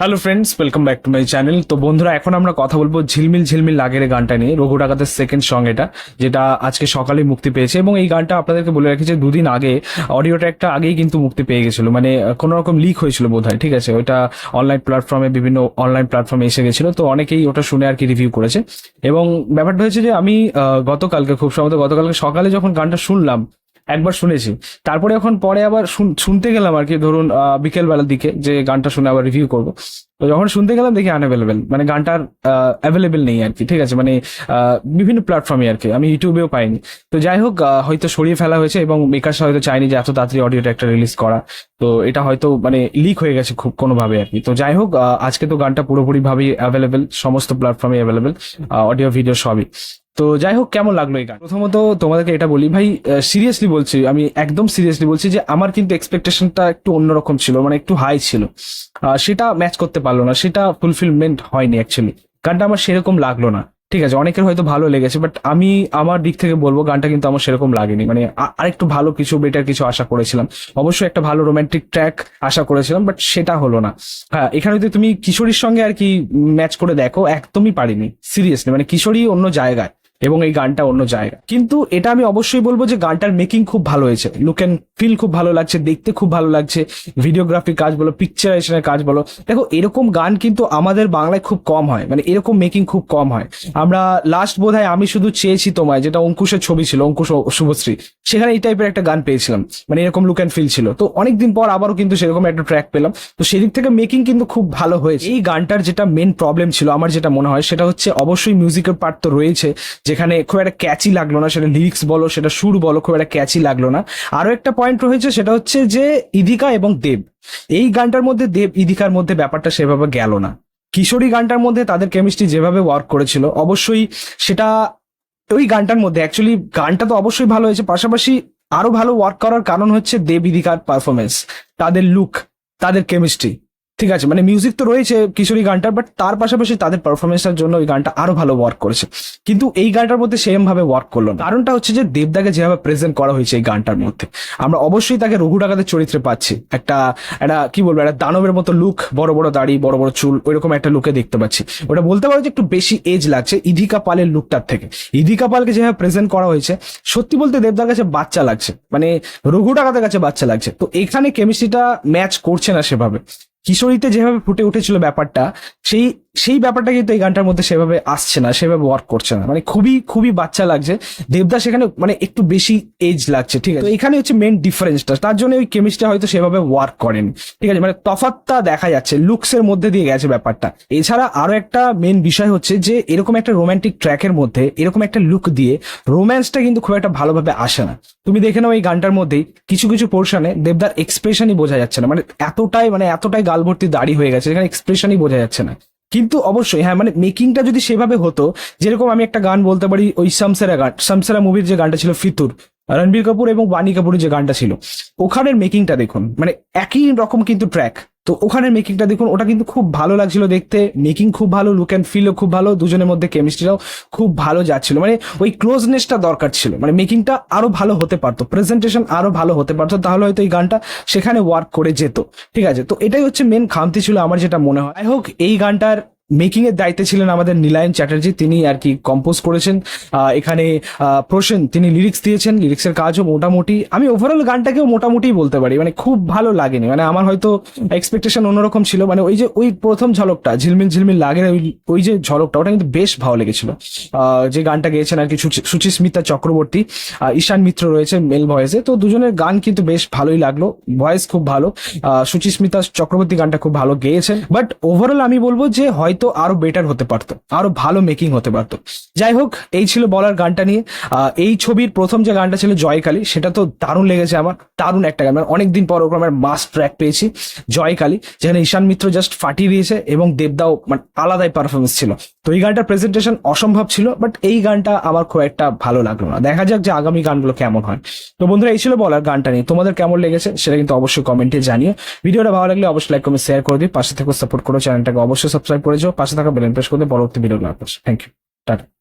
Hello friends welcome back to my channel তো বন্ধুরা, এখন আমরা কথা বলব ঝিলমিল ঝিলমিল লাগের গানটা নিয়ে, রঘু ডাকাতের সেকেন্ড সং এটা, যেটা আজকে সকালে মুক্তি পেয়েছে। এবং এই গানটা আপনাদেরকে বলে রাখি যে দুদিন আগে অডিওটা একটা আগেই কিন্তু মুক্তি পেয়ে গেছিল। মানে কোনো রকম লিক হয়েছিল বোধ ঠিক আছে? ওটা অনলাইন প্ল্যাটফর্মে বিভিন্ন অনলাইন প্ল্যাটফর্মে এসে গেছিল। তো অনেকেই ওটা শুনে আর কি রিভিউ করেছে। এবং ব্যাপারটা হয়েছে যে আমি গতকালকে, খুব সম্ভবত গতকালকে সকালে যখন গানটা শুনলাম একবার শুনেছি। তারপরে এখন পরে আবার শুন- শুনতে গেলাম আর কি, ধরুন বিকেল বেলার দিকে যে গানটা শুনে আবার রিভিউ করব। তো যখন শুনতে গেলাম দেখি আনঅ্যাভেলেবেল মানে গানটার অ্যাভেলেবেল নেই আর কি, ঠিক আছে? মানে বিভিন্ন প্ল্যাটফর্মে আর কি, আমি ইউটিউবেও পাইনি। তো যাই হোক হয়তো সরিয়ে ফেলা হয়েছে এবং বিকাশ হয়তো চাইনি যে এত তাড়াতাড়ি অডিওটা একটা রিলিজ করা। তো এটা হয়তো মানে লিক হয়ে গেছে খুব কোনোভাবে আর কি। তো যাই হোক আজকে তো গানটা পুরোপুরি ভাবেই অ্যাভেলেবেল সমস্ত প্ল্যাটফর্মে অ্যাভেলেবেল অডিও ভিডিও সবই। তো যাই হোক কেমন লাগল এই গান? প্রথমত তোমাদেরকে এটা বলি, ভাই সিরিয়াসলি বলছি, আমি একদম সিরিয়াসলি বলছি যে আমার কিন্তু এক্সপেকটেশনটা একটু অন্যরকম ছিল মানে একটু হাই ছিল। সেটা ম্যাচ করতে পারল না, সেটা ফুলফিলমেন্ট হয়নি অ্যাকচুয়ালি গানটা আমার সেরকম লাগল না, ঠিক আছে? অনেকের হয়তো ভালো লেগেছে বাট আমি আমার দিক থেকে বলব, গানটা কিন্তু আমার সেরকম লাগেনি। মানে আরেকটু ভালো কিছু বেটার কিছু আশা করেছিলাম। অবশ্যই একটা ভালো রোমান্টিক ট্র্যাক আশা করেছিলাম বাট সেটা হলো না। হ্যাঁ এখানে যদি তুমি কিশোরীর সঙ্গে আর কি ম্যাচ করে দেখো, একদমই পারিনি সিরিয়াসলি মানে কিশোরী অন্য জায়গায়। এবং এই গানটা অন্য জায়গা কিন্তু এটা আমি অবশ্যই বলব যে গানটার মেকিং খুব ভালো হয়েছে। লুক অ্যান্ড ফিল খুব ভালো লাগছে, দেখতে খুব ভালো লাগছে ভিডিওগ্রাফির কাজ বলো পিকচারাইজেশনের কাজ বলো। দেখো, এরকম গান কিন্তু আমাদের বাংলায় খুব কম হয়। মানে এরকম মেকিং খুব কম হয়। আমরা লাস্ট বোধ আমি শুধু চেয়েছি তোমায়, যেটা অঙ্কুশের ছবি ছিল, অঙ্কুশ শুভশ্রী। সেখানে এই টাইপের একটা গান পেয়েছিলাম। মানে এরকম লুক অ্যান্ড ফিল ছিল। তো অনেকদিন পর আবারও কিন্তু সেরকম একটা ট্র্যাক পেলাম। তো সেদিক থেকে মেকিং কিন্তু খুব ভালো হয়েছে। এই গানটার যেটা মেন প্রবলেম ছিল, আমার যেটা মনে হয়, সেটা হচ্ছে অবশ্যই মিউজিকের পার্ট তো রয়েছে। যেখানে খুব একটা ক্যাচি লাগল না, সেটা লিরিক্স বলো, সেটা সুর বলো, খুব একটা ক্যাচি লাগল না। আরও একটা পয়েন্ট রয়েছে, সেটা হচ্ছে যে ইদিকা এবং দেব। এই গানটার মধ্যে দেব ইদিকার মধ্যে ব্যাপারটা সেভাবে গেল না। কিশোরী গানটার মধ্যে তাদের কেমিস্ট্রি যেভাবে ওয়ার্ক করেছিল, অবশ্যই সেটা ওই গানটার মধ্যে অ্যাকচুয়ালি গানটা তো অবশ্যই ভালো হয়েছে, পাশাপাশি আরও ভালো ওয়ার্ক করার কারণ হচ্ছে দেব ইদিকার পারফরমেন্স তাদের লুক তাদের কেমিস্ট্রি ঠিক আছে মানে মিউজিক তো রয়েছে কিশোরী গানটার বাট তার পাশাপাশি তাদের পারফরমেন্সের জন্য ওই গানটা আরও ভালো ওয়ার্ক করেছে। কিন্তু এই গানটার মধ্যে সেম ভাবে ওয়ার্ক করল না। কারণটা হচ্ছে যে দেবদাকে যেভাবে প্রেজেন্ট করা হয়েছে এই গানটার মধ্যে, আমরা অবশ্যই তাকে রঘু ডাকাতের চরিত্রে পাচ্ছি। একটা একটা কি বলব, একটা দানবের মতো লুক বড় বড় দাড়ি, বড় বড় চুল, ওইরকম একটা লুকে দেখতে পাচ্ছি। ওটা বলতে পারো যে একটু বেশি এজ লাগছে ইধিকা পালের লুকটার থেকে। ইধিকা পালকে যেভাবে প্রেজেন্ট করা হয়েছে, সত্যি বলতে দেবদার কাছে বাচ্চা লাগছে। মানে রঘু ডাকাতের কাছে বাচ্চা লাগছে। তো এখানে কেমিস্ট্রিটা ম্যাচ করছে না সেভাবে। কিশোরীতে যেভাবে ফুটে উঠেছিল ব্যাপারটা সেই সেই ব্যাপারটা কিন্তু এই গানটার মধ্যে সেভাবে আসছে না, সেভাবে ওয়ার্ক করছে না। মানে খুবই খুবই বাচ্চা লাগছে। দেবদা সেখানে মানে একটু বেশি এজ লাগছে, ঠিক আছে? এখানে হচ্ছে মেন ডিফারেন্সটা তার জন্য ওই কেমিস্ট্রি হয়তো সেভাবে ওয়ার্ক করেন, ঠিক আছে? মানে তফাতটা দেখা যাচ্ছে লুকসের মধ্যে দিয়ে গেছে ব্যাপারটা। এছাড়া আরও একটা মেন বিষয় হচ্ছে যে, এরকম একটা রোমান্টিক ট্র্যাকের মধ্যে, এরকম একটা লুক দিয়ে রোম্যান্সটা কিন্তু খুব একটা ভালোভাবে আসে না। তুমি দেখে নাও এই গানটার মধ্যেই, কিছু কিছু পোর্শনে দেবদার এক্সপ্রেশনই বোঝা যাচ্ছে না। মানে এতটাই মানে এতটাই গাল ভর্তি দাড়ি হয়ে গেছে যেখানে এক্সপ্রেশনই বোঝা যাচ্ছে না। কিন্তু অবশ্যই হ্যাঁ মানে মেকিংটা যদি সেভাবে হতো, যেরকম আমি একটা গান বলতে পারি, ওই শামসেরা গান, শামসেরা মুভির যে গানটা ছিল ফিতুর রণবীর কাপুর এবং বাণী কাপুরের যে গানটা ছিল, ওখানের মেকিংটা দেখুন মানে একই রকম কিন্তু ট্র্যাক তো ওখানের মেকিংটা দেখুন, ওটা কিন্তু খুব ভালো লাগছিল দেখতে মেকিং খুব ভালো লুক অ্যান্ড ফিলও খুব ভালো, দুজনের মধ্যে কেমিস্ট্রিটাও খুব ভালো যাচ্ছিল। মানে ওই ক্লোজনেসটা দরকার ছিল মানে মেকিংটা আরও ভালো হতে পারতো প্রেজেন্টেশন আরও ভালো হতে পারতো, তাহলে হয়তো এই গানটা সেখানে ওয়ার্ক করে যেত, ঠিক আছে? তো এটাই হচ্ছে মেন খামতি ছিল আমার যেটা মনে হয়। যাই হোক, এই গানটার মেকিং এর দায়িত্বে ছিলেন আমাদের নীলায়ন চ্যাটার্জি, তিনি আর কি কম্পোজ করেছেন। এখানে প্রসেন, তিনি লিরিক্স দিয়েছেন লিরিক্সের কাজও মোটামুটি, আমি ওভারঅল গানটাকেও মোটামুটি বলতে পারি মানে খুব ভালো লাগেনি মানে আমার হয়তো এক্সপেকটেশন অন্যরকম ছিল মানে ওই যে, ওই প্রথম ঝলকটা, ঝিলমিল ঝিলমিল লাগে ওই ওই যে ঝলকটা, ওটা কিন্তু বেশ ভালো লেগেছিল। যে গানটা গেয়েছেন আর কি সুচি- সুচিস্মিতা চক্রবর্তী ঈশান মিত্র রয়েছে মেল ভয়েসে, তো দুজনের গান কিন্তু বেশ ভালোই লাগল, ভয়েস খুব ভালো। সুচিস্মিতা চক্রবর্তী গানটা খুব ভালো গেয়েছেন বাট ওভারঅল আমি বলব যে হয়তো আরও বেটার হতে পারতো, আরও ভালো মেকিং হতে পারতো। যাই হোক, এই ছিল বলার গানটা নিয়ে। এই ছবির প্রথম যে গানটা ছিল জয়কালী, সেটা তো দারুণ লেগেছে আমার, দারুণ একটা গান। মানে অনেকদিন পর ওরকম মাস ট্র্যাক পেয়েছি, জয়কালী, যেখানে ঈশান মিত্র জাস্ট ফাটিয়ে দিয়েছে এবং দেবদাও মানে আলাদাই পারফরমেন্স ছিল। তো এই গানটার প্রেজেন্টেশন অসম্ভব ছিল বাট এই গানটা আমার খুব একটা ভালো লাগল না। দেখা যাক যে আগামী গানগুলো কেমন হয়। তো বন্ধুরা, এই ছিল বলার গানটা নিয়ে। তোমাদের কেমন লেগেছে সেটা কিন্তু অবশ্যই কমেন্টে জানিও। ভিডিওটা ভালো লাগলে অবশ্যই লাইক কমেন্ট শেয়ার করে দিই পাশে থেকে সাপোর্ট করো, চ্যানেলটাকে অবশ্যই সাবস্ক্রাইব করে পাশে থাকা বেলেন প্রেস করলে পরবর্তী video love thank you tata